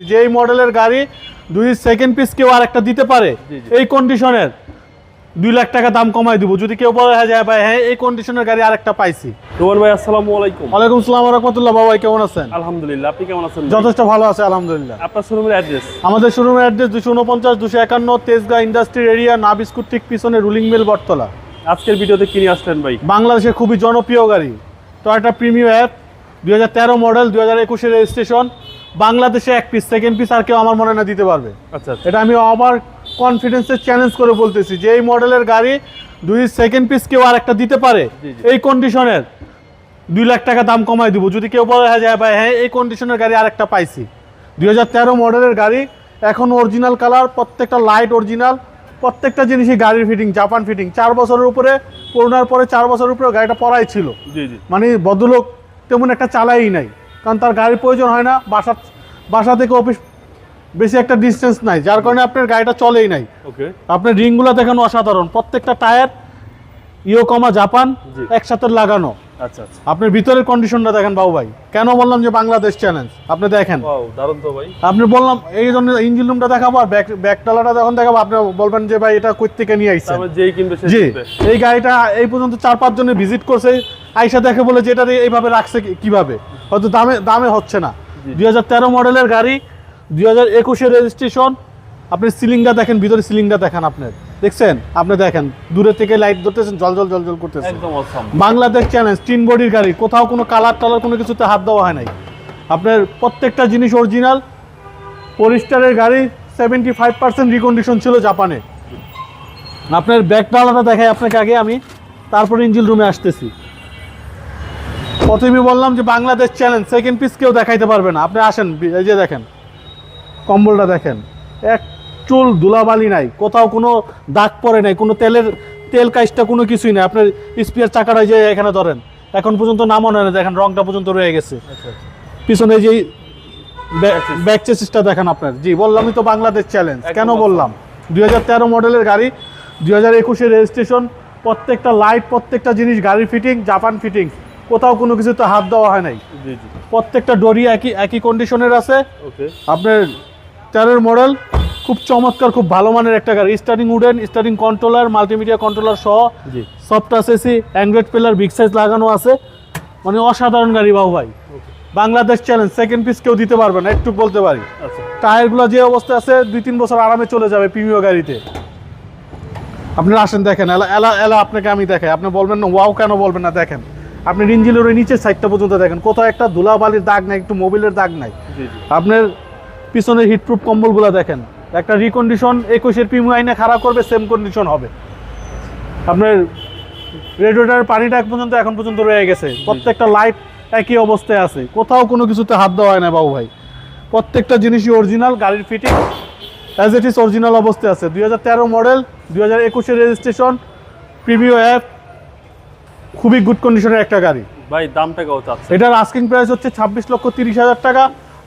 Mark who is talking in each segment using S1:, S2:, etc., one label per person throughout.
S1: যে এই মডেলের গাড়ি দুই সেকেন্ড পিস কেউ আর একটা দিতে পারে। এই কন্ডিশনের দুই লাখ টাকা দাম কমাই দিব। যদি কেউ বলে হ্যাঁ যায় ভাই হ্যাঁ এই কন্ডিশনের গাড়ি আরেকটা পাইছি।
S2: রোমান ভাই আসসালামু আলাইকুম।
S1: ওয়ালাইকুম সালাম রহমতুল্লাহ বাবাই কেমন আছেন?
S2: আলহামদুলিল্লাহ আপনি কেমন আছেন
S1: যথেষ্ট ভালো আছে আলহামদুলিল্লাহ।
S2: আপনার শোরুমের অ্যাড্রেস
S1: আমাদের শোরুমের অ্যাড্রেস দুশো উনপঞ্চাশ দুশো একান্ন তেজগাঁ ইন্ডাস্ট্রি এরিয়া না বিস্কুট ঠিক পিছনে রুলিং মিল বটতলা।
S2: আজকের ভিডিওতে কিনে আসলেন ভাই?
S1: বাংলাদেশের খুবই জনপ্রিয় গাড়ি। টয়টা প্রিমিয়াম অ্যাপ দুই হাজার তেরো মডেল দুই হাজার একুশের রেজিস্ট্রেশন বাংলাদেশে এক পিস সেকেন্ড পিস আর কেউ আমার মনে না দিতে পারবে।
S2: আচ্ছা আচ্ছা।
S1: এটা আমি আবার কনফিডেন্সের চ্যালেঞ্জ করে বলতেছি যে এই মডেলের গাড়ি দুই সেকেন্ড পিস কেউ আর একটা দিতে পারে। এই কন্ডিশনের দুই লাখ টাকা দাম কমাই দিব। যদি কেউ বলে হ্যাঁ যায় ভাই হ্যাঁ এই কন্ডিশনের গাড়ি আরেকটা পাইছি। দুই হাজার তেরো মডেলের গাড়ি এখন অরিজিনাল কালার প্রত্যেকটা লাইট অরিজিনাল প্রত্যেকটা জিনিসই গাড়ির ফিটিং জাপান ফিটিং চার বছরের উপরে করোনার পরে চার বছরের উপরে গাড়িটা পড়াই ছিল। মানে ভদ্রলোক তেমন একটা চালাই নাই। কারণ তার গাড়ির প্রয়োজন হয় না বাসা বাসা থেকে অফিস বেশি একটা ডিস্টেন্স নাই যার কারণে আপনার গাড়িটা চলেই নাই।
S2: ওকে
S1: আপনার রিংগুলো দেখেন অসাধারণ প্রত্যেকটা টায়ার ইয়োকমা জাপান। একসাথে লাগানো।
S2: আচ্ছা আচ্ছা।
S1: আপনার ভিতরের কন্ডিশনটা দেখেন বাবু ভাই। কেন বললাম যে বাংলাদেশ চ্যালেঞ্জ আপনি দেখেন।
S2: দারুণ তো ভাই।
S1: আপনি বললাম এই জন্য ইঞ্জিন রুমটা দেখাবো আর ব্যাক ব্যাকটালাটা যখন দেখাবো আপনি বলবেন যে ভাই এটা কই থেকে নিয়ে আইছেন?
S2: যেই কিনবে
S1: জি। এই গাড়িটা এই পর্যন্ত চার পাঁচ জনে ভিজিট করছে আইসা দেখে বলে যে এটা এইভাবে রাখছে কীভাবে? হয়তো দামে দামে হচ্ছে না। দুই মডেলের গাড়ি দুই হাজার রেজিস্ট্রেশন। আপনি সিলিংটা দেখেন ভিতরে সিলিংটা দেখেন আপনার। দেখছেন? আপনি দেখেন দূরে থেকে লাইট ধরতেছেন জল জল জল জল করতেছেন বাংলাদেশ চ্যালেঞ্জ তিন বডির গাড়ি কোথাও কোনো কালার টালার কোনো কিছুতে হাত দেওয়া হয় নাই। আপনার প্রত্যেকটা জিনিস অরিজিনাল পরিস্টারের গাড়ি সেভেন্টি ফাইভ পার্সেন্ট রিকন্ডিশন ছিল জাপানে আপনার ব্যাক ডালাটা দেখাই আপনাকে আগে আমি। তারপরে ইঞ্জিন রুমে আসতেছি। প্রথমে বললাম যে বাংলাদেশ চ্যালেঞ্জ সেকেন্ড পিস কেউ দেখাইতে পারবে না। আপনি আসেন এই যে দেখেন কম্বলটা দেখেন। এক চুল ধুলাবালি নাই কোথাও কোনো দাগ পড়ে নাই কোনো তেলের তেল কাজটা কোনো কিছুই নাই। আপনার স্পিয়ার চাকাটা যে এখানে ধরেন এখন পর্যন্ত নামও নেয় না দেখেন রংটা পর্যন্ত রয়ে গেছে।
S2: আচ্ছা আচ্ছা।
S1: পিছনে যে ব্যাক চেসিসটা দেখেন আপনার। জি বললামই তো বাংলাদেশ চ্যালেঞ্জ কেন। বললাম? দুই হাজার তেরো মডেলের গাড়ি দুই হাজার রেজিস্ট্রেশন প্রত্যেকটা লাইট প্রত্যেকটা জিনিস গাড়ির ফিটিং জাপান ফিটিং কোথাও কোনো কিছুতে হাত দেওয়া হয় নাই। প্রত্যেকটা ডরি একই একই কন্ডিশনের আছে। আপনার তেরোর মডেল খুব চমৎকার খুব ভালো মানের একটা গাড়ি। Steering wooden steering controller multimedia controller সহ soft AC android player big size লাগানো আছে। মানে অসাধারণ গাড়ি বাবু ভাই। বাংলাদেশ চ্যালেঞ্জ সেকেন্ড পিস কেউ দিতে পারবে না একটু বলতে পারি।
S2: আচ্ছা।
S1: টায়ারগুলো যে অবস্থা আছে দুই তিন বছর আরামে চলে যাবে প্রিমিয় গাড়িতে। আপনারা আসেন দেখেন। এলা এলা এলা আপনাকে আমি দেখাই। আপনি বলবেন না ওয়াও কেন বলবেন না দেখেন। আপনি ইঞ্জিনের ওই নিচের সাইডটা পর্যন্ত দেখেন কোথাও একটা ধুলাবালির দাগ নাই একটু মোবিলের দাগ নাই। আপনার পিছনের হিটপ্রুফ কম্বলগুলো দেখেন একটা রিকন্ডিশন একুশের প্রিমিয়াম আইনে খারাপ করবে সেম কন্ডিশন হবে। আপনার রেডিওটার পানিটা এক পর্যন্ত এখন পর্যন্ত রয়ে গেছে। প্রত্যেকটা লাইট একই অবস্থায় আছে। কোথাও কোনো কিছুতে হাত দেওয়া হয় না বাবু ভাই। প্রত্যেকটা জিনিসই অরিজিনাল গাড়ির fitting as it is original অবস্থায় আছে। দুই হাজার তেরো মডেল দুই হাজার একুশের রেজিস্ট্রেশন প্রিমিয় অ্যাপ খুবই গুড কন্ডিশনের একটা গাড়ি।
S2: ভাই দামটা কত আছে?
S1: এটার আস্কিং প্রাইস হচ্ছে ছাব্বিশ লক্ষ তিরিশ হাজার টাকা।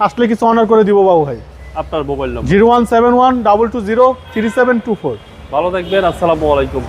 S1: আসলে কিছু অনার করে দিব বাবু ভাই।
S2: আপনার mobile number
S1: zero one seven one double two zero three seven two four.
S2: ভালো থাকবেন আসসালামু আলাইকুম।